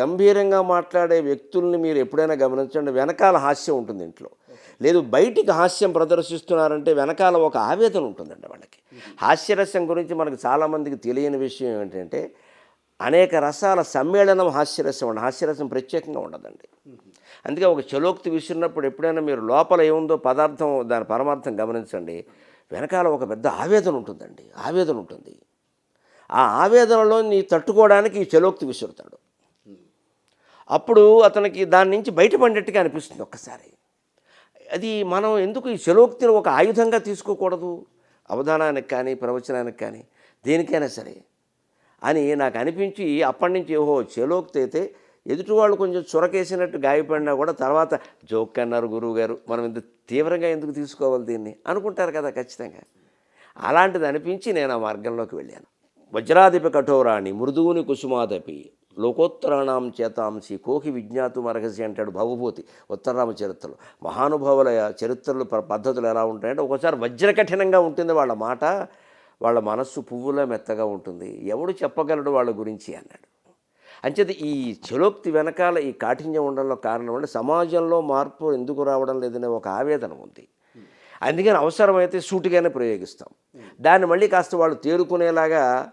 గంభీరంగా మాట్లాడే వ్యక్తుల్ని మీరు ఎప్పుడైనా గమనించండి వెనకాల హాస్యం ఉంటుంది ఇంట్లో. లేదు బయటికి హాస్యం ప్రదర్శిస్తున్నారంటే వెనకాల ఒక ఆవేదన ఉంటుందండి వాళ్ళకి. హాస్యరసం గురించి మనకు చాలామందికి తెలియని విషయం ఏంటంటే అనేక రసాల సమ్మేళనం హాస్యరసం ఉండి హాస్యరసం ప్రత్యేకంగా ఉండదండి. అందుకే ఒక చలోక్తి విసిరినప్పుడు ఎప్పుడైనా మీరు లోపల ఏముందో పదార్థం దాని పరమార్థం గమనించండి వెనకాల ఒక పెద్ద ఆవేదన ఉంటుందండి. ఆవేదన ఉంటుంది. ఆ ఆవేదనలో నీ తట్టుకోవడానికి ఈ చలోక్తి విసురుతాడు. అప్పుడు అతనికి దాని నుంచి బయటపడినట్టుగా అనిపిస్తుంది ఒక్కసారి. అది మనం ఎందుకు ఈ శలోక్తిని ఒక ఆయుధంగా తీసుకోకూడదు? అవధానానికి కానీ ప్రవచనానికి కానీ దేనికైనా సరే. అని నాకు అనిపించి అప్పటి నుంచి ఓహో చలోక్తి అయితే ఎదుటి వాళ్ళు కొంచెం చురకేసినట్టు గాయపడినా కూడా తర్వాత జోక్ అన్నారు గురువు గారు మనం ఇంత తీవ్రంగా ఎందుకు తీసుకోవాలి దీన్ని? అనుకుంటారు కదా ఖచ్చితంగా. అలాంటిది అనిపించి నేను ఆ మార్గంలోకి వెళ్ళాను. వజ్రాధిప కఠోరాణి మృదువుని కుసుమాదపి లోకోత్తరాణం చేతాంసి కోకి విజ్ఞాతు మరగసి అంటాడు భవభూతి ఉత్తరరామ చరిత్రలో. మహానుభావుల చరిత్రలు ప- పద్ధతులు ఎలా ఉంటాయంటే ఒకసారి వజ్రకఠినంగా ఉంటుంది వాళ్ళ మాట వాళ్ళ మనస్సు పువ్వులా మెత్తగా ఉంటుంది. ఎవడు చెప్పగలడు వాళ్ళ గురించి అన్నాడు. అంచేది ఈ చలోక్తి వెనకాల ఈ కాఠిన్యం ఉండడంలో కారణం అంటే సమాజంలో మార్పు ఎందుకు రావడం లేదనే ఒక ఆవేదన ఉంది. అందుకని అవసరమైతే సూటిగానే ప్రయోగిస్తాం. దాన్ని మళ్ళీ కాస్త వాళ్ళు తేరుకునేలాగా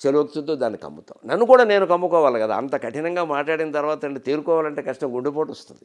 చలోక్తితో దాన్ని కమ్ముతాం నన్ను కూడా నేను కమ్ముకోవాలి కదా అంత కఠినంగా మాట్లాడిన తర్వాత అంటే తేరుకోవాలంటే కష్టం గుండెపోటు వస్తుంది.